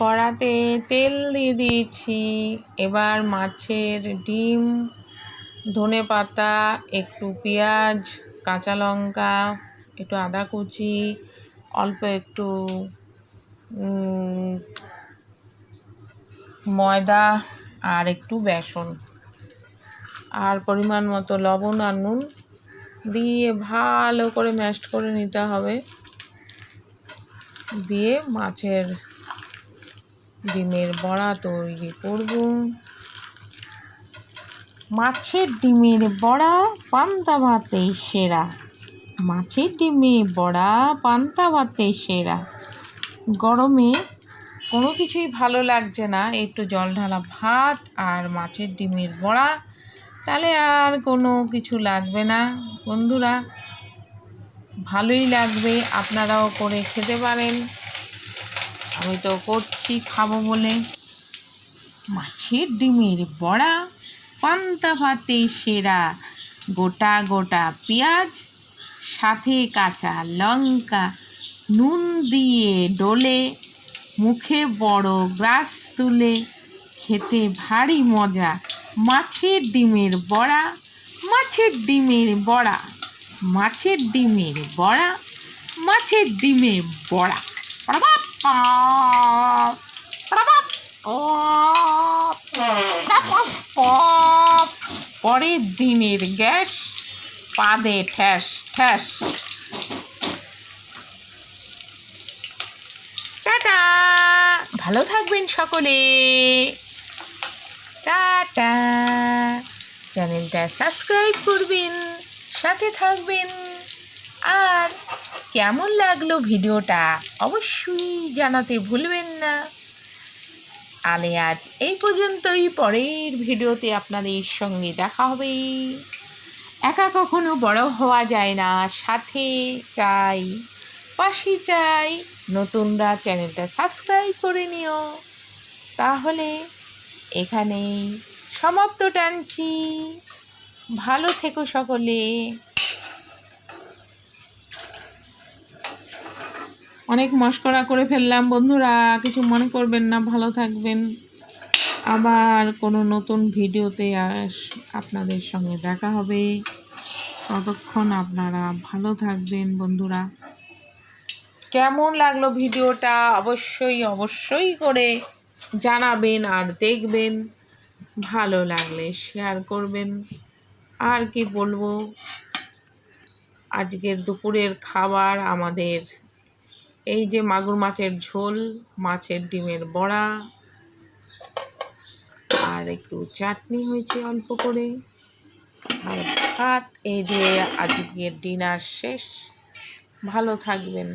কড়াতে তেল দিয়ে দিয়েছি। এবার মাছের ডিম, ধনে পাতা, একটু পেঁয়াজ, কাঁচা লঙ্কা, একটু আদা কুচি, অল্প একটু ময়দা আর একটু বেসন। আর পরিমাণ মতো লবণ আর নুন দিয়ে ভালো করে ম্যাশড করে নিতে হবে। দিয়ে মাছের ডিমের বড়া তৈরি করব। মাছের ডিমের বড়া, পান্তা ভাতে সেরা। মাছের ডিমে বড়া, পান্তা ভাতে সেরা। গরমে কোনো কিছুই ভালো লাগছে না, একটু জল ঢালা ভাত আর মাছের ডিমের বড়া, তাহলে আর কোনো কিছু লাগবে না। বন্ধুরা, ভালোই লাগবে, আপনারাও করে খেতে পারেন। আমি তো করছি খাব বলে। মাছের ডিমের বড়া, পান্তা ভাতে সেরা, গোটা গোটা পেঁয়াজ, সাথে কাঁচা লঙ্কা, নুন দিয়ে ডলে, মুখে বড় গ্রাস তুলে, খেতে ভারী মজা, মাছের ডিমের বড়া, মাছের ডিমের বড়া, মাছের ডিমের বড়া, মাছের ডিমের বড়া। পরের দিনের গ্যাস পাদে ঠ্যাস ঠ্যাস টাটা। ভালো থাকবেন সকলে। টাটা। চ্যানেলটা সাবস্ক্রাইব করবেন, সাথে থাকবেন। আর কেমন লাগল ভিডিওটা অবশ্যই জানাতে ভুলবেন না। আলে, আজ এই পর্যন্তই। পরের ভিডিওতে আপনাদের সঙ্গে দেখা হবে। একা কখনো বড় হওয়া যায় না। সাথে চাই, পাশে চাই। নতুনরা চ্যানেলটা সাবস্ক্রাইব করে নিও। তাহলে এখানেই সমাপ্ত টানছি। ভালো থেকো সকলে। অনেক মস্করা করে ফেললাম, বন্ধুরা। কিছু মনে করবেন না, ভালো থাকবেন। আবার কোনো নতুন ভিডিওতে আস আপনাদের সঙ্গে দেখা হবে। ততক্ষণ আপনারা ভালো থাকবেন, বন্ধুরা। কেমন লাগল ভিডিওটা? অবশ্যই অবশ্যই করে জানাবেন আর দেখবেন। ভালো লাগলে শেয়ার করবেন। আর কি বলব? আজকের দুপুরের খাবার আমাদের এই যে মাগুর মাছের ঝোল, মাছের ডিমের বড়া, আর একটু চাটনি হয়েছে অল্প করে। আর ভাত, এই দিয়ে আজকের ডিনার শেষ। ভালো থাকবেন।